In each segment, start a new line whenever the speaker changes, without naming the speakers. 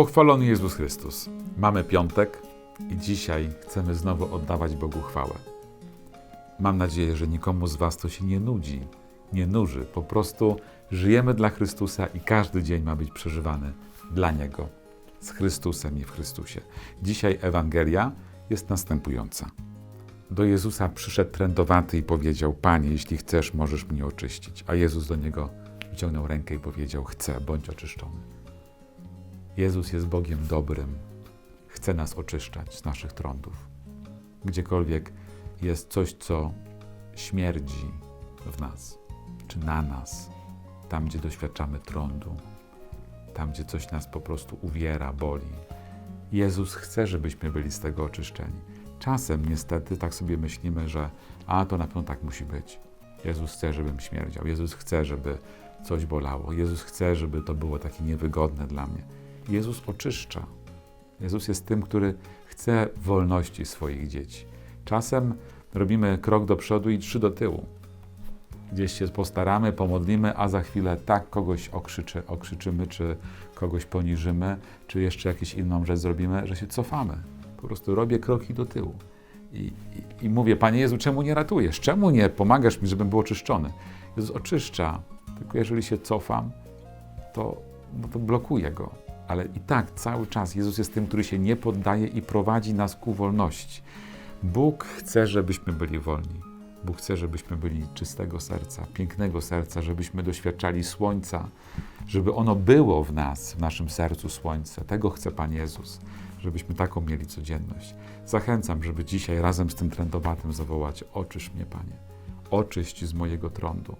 Pochwalony Jezus Chrystus. Mamy piątek i dzisiaj chcemy znowu oddawać Bogu chwałę. Mam nadzieję, że nikomu z Was to się nie nudzi, nie nuży. Po prostu żyjemy dla Chrystusa i każdy dzień ma być przeżywany dla Niego, z Chrystusem i w Chrystusie. Dzisiaj Ewangelia jest następująca. Do Jezusa przyszedł trędowaty i powiedział: Panie, jeśli chcesz, możesz mnie oczyścić. A Jezus do niego wyciągnął rękę i powiedział: Chcę, bądź oczyszczony. Jezus jest Bogiem dobrym, chce nas oczyszczać z naszych trądów. Gdziekolwiek jest coś, co śmierdzi w nas, czy na nas, tam gdzie doświadczamy trądu, tam gdzie coś nas po prostu uwiera, boli. Jezus chce, żebyśmy byli z tego oczyszczeni. Czasem niestety tak sobie myślimy, że a to na pewno tak musi być. Jezus chce, żebym śmierdział. Jezus chce, żeby coś bolało. Jezus chce, żeby to było takie niewygodne dla mnie. Jezus oczyszcza. Jezus jest tym, który chce wolności swoich dzieci. Czasem robimy krok do przodu i trzy do tyłu. Gdzieś się postaramy, pomodlimy, a za chwilę tak kogoś okrzyczy, okrzyczymy, czy kogoś poniżymy, czy jeszcze jakąś inną rzecz zrobimy, że się cofamy. Po prostu robię kroki do tyłu. I, i, I mówię, Panie Jezu, czemu nie ratujesz? Czemu nie pomagasz mi, żebym był oczyszczony? Jezus oczyszcza, tylko jeżeli się cofam, to, no to blokuję go. Ale i tak cały czas Jezus jest tym, który się nie poddaje i prowadzi nas ku wolności. Bóg chce, żebyśmy byli wolni. Bóg chce, żebyśmy byli czystego serca, pięknego serca, żebyśmy doświadczali słońca, żeby ono było w nas, w naszym sercu słońce. Tego chce Pan Jezus, żebyśmy taką mieli codzienność. Zachęcam, żeby dzisiaj razem z tym trędowatem zawołać: Oczysz mnie, Panie, oczyść z mojego trądu.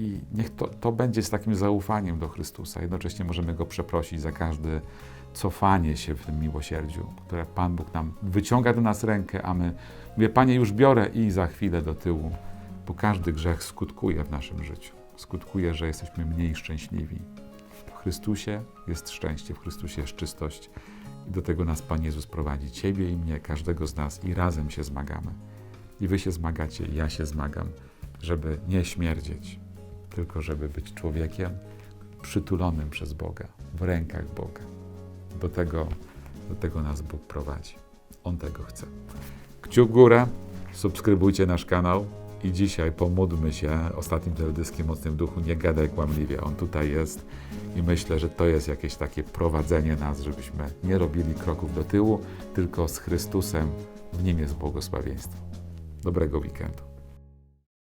I niech to, to będzie z takim zaufaniem do Chrystusa. Jednocześnie możemy Go przeprosić za każde cofanie się w tym miłosierdziu, które Pan Bóg nam wyciąga do nas rękę, a my mówię, Panie, już biorę i za chwilę do tyłu, bo każdy grzech skutkuje w naszym życiu. Skutkuje, że jesteśmy mniej szczęśliwi. W Chrystusie jest szczęście, w Chrystusie jest czystość i do tego nas Pan Jezus prowadzi, Ciebie i mnie, każdego z nas i razem się zmagamy. I Wy się zmagacie, i ja się zmagam, żeby nie śmierdzieć, tylko żeby być człowiekiem przytulonym przez Boga, w rękach Boga. Do tego, do tego nas Bóg prowadzi. On tego chce. Kciuk w górę, subskrybujcie nasz kanał i dzisiaj pomódlmy się ostatnim teledyskiem Mocnym Duchu, nie gadaj kłamliwie. On tutaj jest i myślę, że to jest jakieś takie prowadzenie nas, żebyśmy nie robili kroków do tyłu, tylko z Chrystusem w Nim jest błogosławieństwo. Dobrego weekendu.